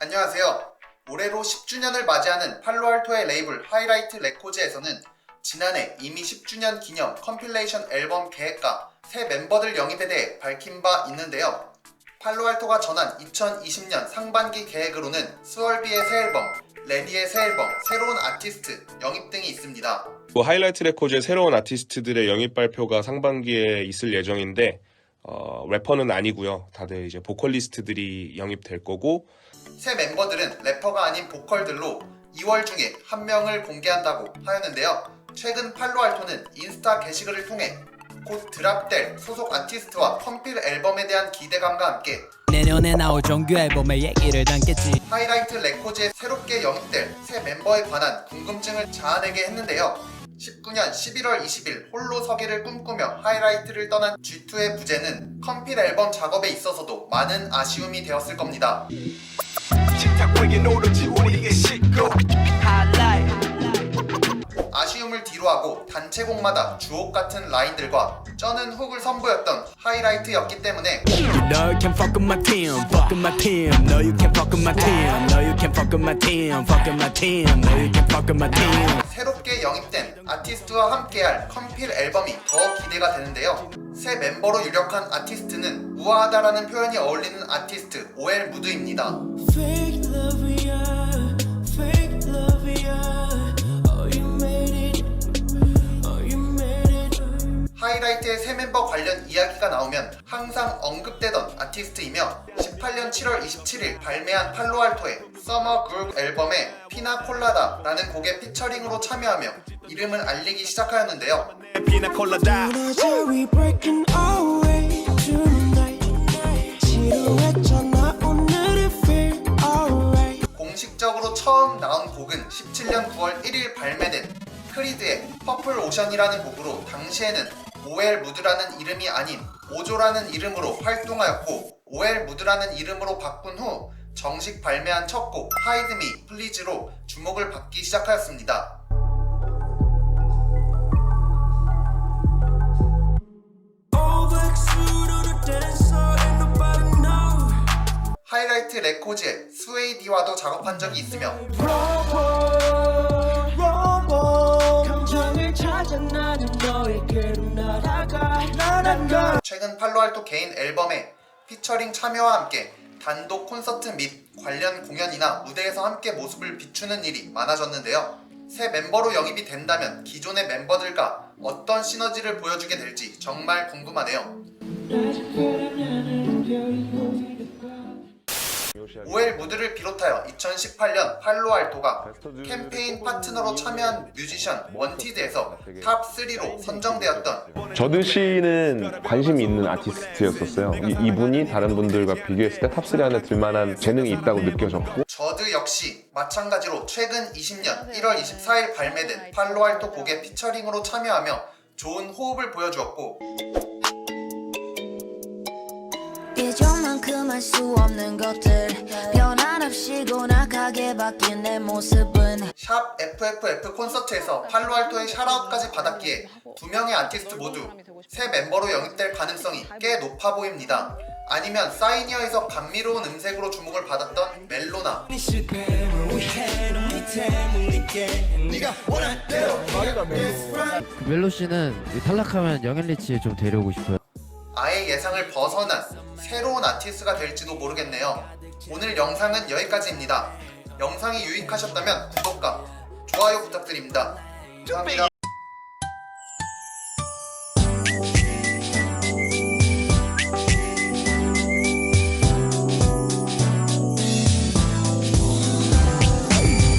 안녕하세요. 올해로 10주년을 맞이하는 팔로알토의 레이블 하이라이트 레코즈에서는 지난해 이미 10주년 기념 컴필레이션 앨범 계획과 새 멤버들 영입에 대해 밝힌 바 있는데요. 팔로알토가 전한 2020년 상반기 계획으로는 스월비의 새 앨범, 레디의 새 앨범, 새로운 아티스트 영입 등이 있습니다. 그 하이라이트 레코즈의 새로운 아티스트들의 영입 발표가 상반기에 있을 예정인데 어, 래퍼는 아니고요. 다들 이제 보컬리스트들이 영입될 거고 새 멤버들은 래퍼가 아닌 보컬들로 2월 중에 한 명을 공개한다고 하였는데요. 최근 팔로알토는 인스타 게시글을 통해 곧 드랍될 소속 아티스트와 컴필 앨범에 대한 기대감과 함께 내년에 나올 정규 앨범에 얘기를 담겠지 하이라이트 레코즈에 새롭게 영입될 새 멤버에 관한 궁금증을 자아내게 했는데요. 19년 11월 20일 홀로 서기를 꿈꾸며 하이라이트를 떠난 G2의 부재는 컴필 앨범 작업에 있어서도 많은 아쉬움이 되었을 겁니다. 아쉬움을 뒤로하고 단체곡마다 주옥 같은 라인들과 쩌는 훅을 선보였던 하이라이트였기 때문에 No you can fuck with my team Fuck with my team No you can fuck with my team No you can fuck with my team Fuck with my team No you can fuck with my team 새롭게 영입된 아티스트와 함께할 컴필 앨범이 더 기대가 되는데요. 새 멤버로 유력한 아티스트는 우아하다라는 표현이 어울리는 아티스트 OL 무드입니다. Fake love, yeah. Fake love, yeah. Oh, 하이라이트의 새 멤버 관련 이야기가 나오면 항상 언급되던 아티스트이며 18년 7월 27일 발매한 팔로알토의 서머 그룹 앨범에 피나콜라다라는 곡의 피처링으로 참여하며 이름을 알리기 시작하였는데요. 피나콜라다. 공식적으로 처음 나온 곡은 17년 9월 1일 발매된 크리드의 퍼플 오션이라는 곡으로 당시에는 OL 무드라는 이름이 아닌 오조라는 이름으로 활동하였고 OL 무드라는 이름으로 바꾼 후 정식 발매한 첫 곡 하이드 미 플리즈로 주목을 받기 시작하였습니다. 하이라이트 레코즈의 스웨이디와도 작업한 적이 있으며 최근 팔로알토 개인 앨범에 피처링 참여와 함께 단독 콘서트 및 관련 공연이나 무대에서 함께 모습을 비추는 일이 많아졌는데요. 새 멤버로 영입이 된다면 기존의 멤버들과 어떤 시너지를 보여주게 될지 정말 궁금하네요. OL 무드를 비롯하여 2018년 팔로알토가 캠페인 파트너로 참여한 뮤지션 원티드에서 탑 3로 선정되었던 저드 씨는 관심이 있는 아티스트였었어요. 이, 분이 다른 분들과 비교했을 때 탑3 안에 들만한 재능이 있다고 느껴졌고. 저드 역시 마찬가지로 최근 20년 1월 24일 발매된 팔로알토 곡의 피처링으로 참여하며 좋은 호흡을 보여주었고 예전만큼 할 수 없는 것들. 변함없이 고나가게 바뀐 내 모습은. 샵 FFF 콘서트에서 팔로 알토의 샤라웃까지 받았기에 두 명의 아티스트 모두 새 멤버로 영입될 가능성이 꽤 높아 보입니다. 아니면 사이니어에서 감미로운 음색으로 주목을 받았던 멜로나. 멜로. 씨는 탈락하면 영앤리치에 좀 데려오고 싶어요. 아예 예상을 벗어난 새로운 아티스트가 될지도 모르겠네요. 오늘 영상은 여기까지입니다. 영상이 유익하셨다면 구독과 좋아요 부탁드립니다. 감사합니다.